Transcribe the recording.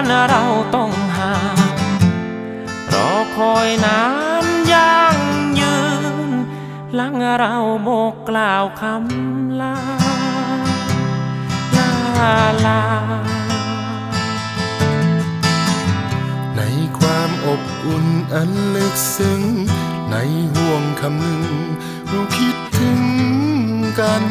กันเราต้องห่างรอคอยนานยังยืนหลังเราโบกกล่าวคำลาลาลา ในความอบอุ่นอันลึกซึ้ง ในห่วงคำหนึ่งเราคิดถึงกัน